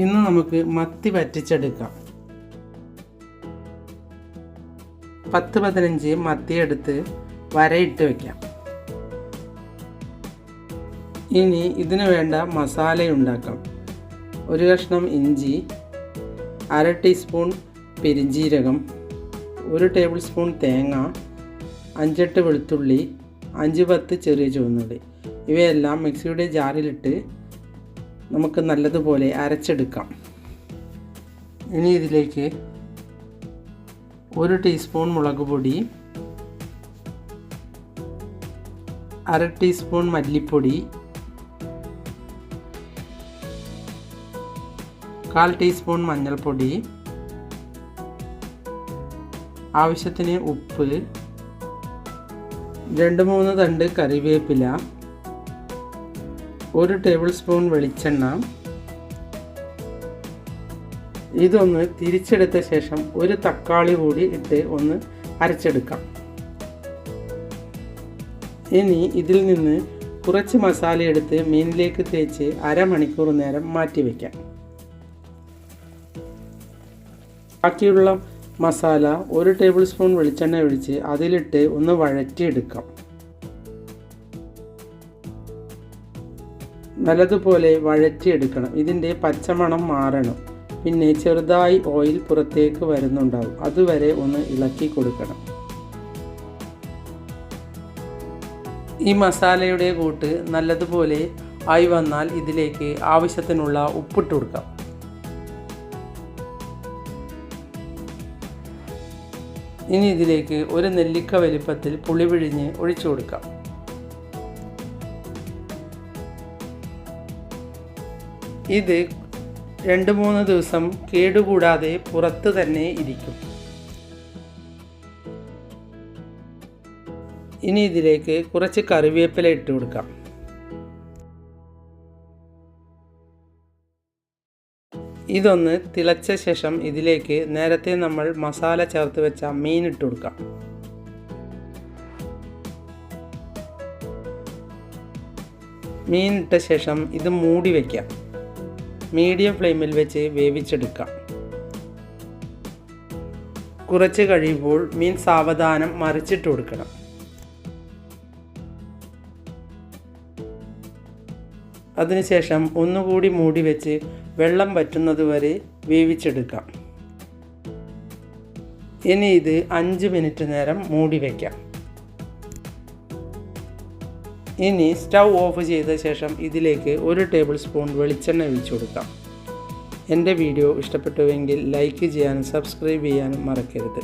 ഇന്ന് നമുക്ക് മത്തി വറ്റിച്ചെടുക്കാം. പത്ത് പതിനഞ്ച് മത്തി എടുത്ത് വരയിട്ട് വയ്ക്കാം ഇനി ഇതിന് വേണ്ട മസാല ഉണ്ടാക്കാം. ഒരു കഷ്ണം ഇഞ്ചി അര ടീസ്പൂൺ പെരിഞ്ജീരകം ഒരു ടേബിൾ സ്പൂൺ തേങ്ങ അഞ്ചെട്ട് വെളുത്തുള്ളി അഞ്ച് പത്ത് ചെറിയ ചുവന്നുള്ളി. ഇവയെല്ലാം മിക്സിയുടെ ജാറിലിട്ട് നമുക്ക് നല്ലതുപോലെ അരച്ചെടുക്കാം. ഇനി ഇതിലേക്ക് ഒരു ടീസ്പൂൺ മുളക് പൊടി അര ടീസ്പൂൺ മല്ലിപ്പൊടി കാൽ ടീസ്പൂൺ മഞ്ഞൾപ്പൊടി ആവശ്യത്തിന് ഉപ്പ് രണ്ട് മൂന്ന് തണ്ട് കറിവേപ്പില ഒരു ടേബിൾ സ്പൂൺ വെളിച്ചെണ്ണ. ഇതൊന്ന് തിരിച്ചെടുത്ത ശേഷം ഒരു തക്കാളി കൂടി ഇട്ട് ഒന്ന് അരച്ചെടുക്കാം. ഇനി ഇതിൽ നിന്ന് കുറച്ച് മസാല എടുത്ത് മീനിലേക്ക് തേച്ച് അരമണിക്കൂർ നേരം മാറ്റി വയ്ക്കാം ബാക്കിയുള്ള മസാല ഒരു ടേബിൾ സ്പൂൺ വെളിച്ചെണ്ണ ഒഴിച്ച് അതിലിട്ട് ഒന്ന് വഴറ്റിയെടുക്കാം. നല്ലതുപോലെ വഴറ്റിയെടുക്കണം. ഇതിന്റെ പച്ചമണം മാറണം. പിന്നെ ചെറുതായി ഓയിൽ പുറത്തേക്ക് വരുന്നുണ്ടാവും. അതുവരെ ഒന്ന് ഇളക്കി കൊടുക്കണം. ഈ മസാലയുടെ കൂട്ട് നല്ലതുപോലെ ആയി വന്നാൽ ഇതിലേക്ക് ആവശ്യത്തിനുള്ള ഉപ്പിട്ട് കൊടുക്കാം. ഇനി ഇതിലേക്ക് ഒരു നെല്ലിക്ക വലിപ്പത്തിൽ പുളി പിഴിഞ്ഞ് ഒഴിച്ചു കൊടുക്കാം. ഇത് രണ്ട് മൂന്ന് ദിവസം കേടുകൂടാതെ പുറത്ത് തന്നെ ഇരിക്കും. ഇനി ഇതിലേക്ക് കുറച്ച് കറിവേപ്പില ഇട്ട് കൊടുക്കാം. ഇതൊന്ന് തിളച്ച ശേഷം ഇതിലേക്ക് നേരത്തെ നമ്മൾ മസാല ചേർത്ത് വെച്ച മീൻ ഇട്ട് കൊടുക്കാം. മീൻ ഇട്ട ശേഷം ഇത് മൂടി വയ്ക്കാം മീഡിയം ഫ്ലെയിമിൽ വെച്ച് വേവിച്ചെടുക്കാം. കുറച്ച് കഴിയുമ്പോൾ മീൻ സാവധാനം മറിച്ചിട്ട് കൊടുക്കണം. അതിനുശേഷം ഒന്നുകൂടി മൂടി വെച്ച് വെള്ളം വറ്റുന്നത് വരെ വേവിച്ചെടുക്കാം. ഇനി ഇത് അഞ്ച് മിനിറ്റ് നേരം മൂടി വയ്ക്കാം ഇനി സ്റ്റൗ ഓഫ് ചെയ്ത ശേഷം ഇതിലേക്ക് ഒരു ടേബിൾ സ്പൂൺ വെളിച്ചെണ്ണ ഒഴിച്ചു കൊടുക്കാം. എന്റെ വീഡിയോ ഇഷ്ടപ്പെട്ടുവെങ്കിൽ ലൈക്ക് ചെയ്യാനും സബ്സ്ക്രൈബ് ചെയ്യാനും മറക്കരുത്.